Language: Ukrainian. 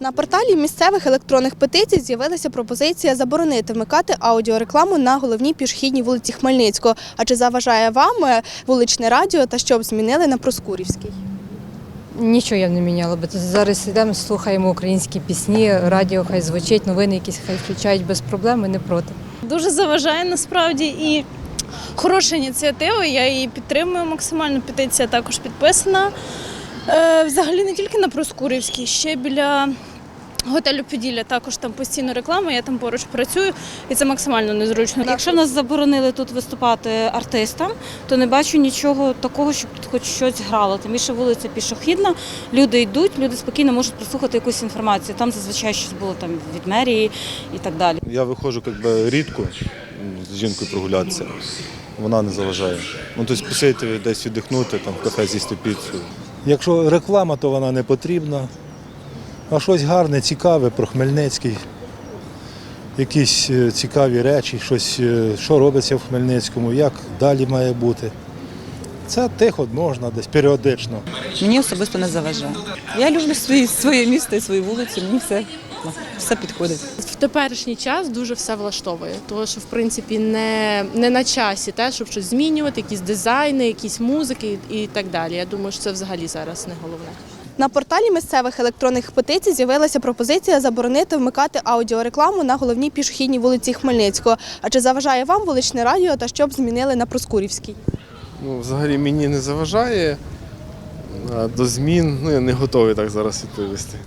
На порталі місцевих електронних петицій з'явилася пропозиція заборонити вмикати аудіорекламу на головній пішохідній вулиці Хмельницького. А чи заважає вам е, вуличне радіо та що б змінили на Проскурівській? Нічого я б не міняла, бо зараз йдемо, слухаємо українські пісні, радіо хай звучить, новини якісь хай включають без проблем, ми не проти. дуже заважає насправді і хороша ініціатива. Я її підтримую максимально. Петиція також підписана. Е, взагалі не тільки на Проскурівській, ще біля. Готелю Поділля також там постійно реклама, я там поруч працюю, і це максимально незручно. Якщо нас заборонили тут виступати артистам, то не бачу нічого такого, щоб тут хоч щось грало. Тим більше вулиця пішохідна, люди йдуть, люди спокійно можуть прослухати якусь інформацію. Там зазвичай щось було там від мерії і так далі. Я виходжу як би, рідко з жінкою прогулятися. Вона не заважає. Ну, тобто посидіти десь віддихнути, там в кафе з'їсти піцу. Якщо реклама, то вона не потрібна. А щось гарне, цікаве про Хмельницький. Якісь е, цікаві речі, щось, е, що робиться в Хмельницькому, як далі має бути. Це тихо можна десь періодично. Мені особисто не заважає. Я люблю свої, своє місто і свою вулицю, мені все, ну, все підходить. В теперішній час дуже все влаштовує, тому що в принципі не, не на часі те, щоб щось змінювати, якісь дизайни, якісь музики і так далі. Я думаю, що це взагалі зараз не головне. На порталі місцевих електронних петицій з'явилася пропозиція заборонити вмикати аудіорекламу на головній пішохідній вулиці Хмельницького. А чи заважає вам вуличне радіо та що б змінили на Проскурівській? Ну, взагалі мені не заважає. До змін ну, я не готовий так зараз відповісти.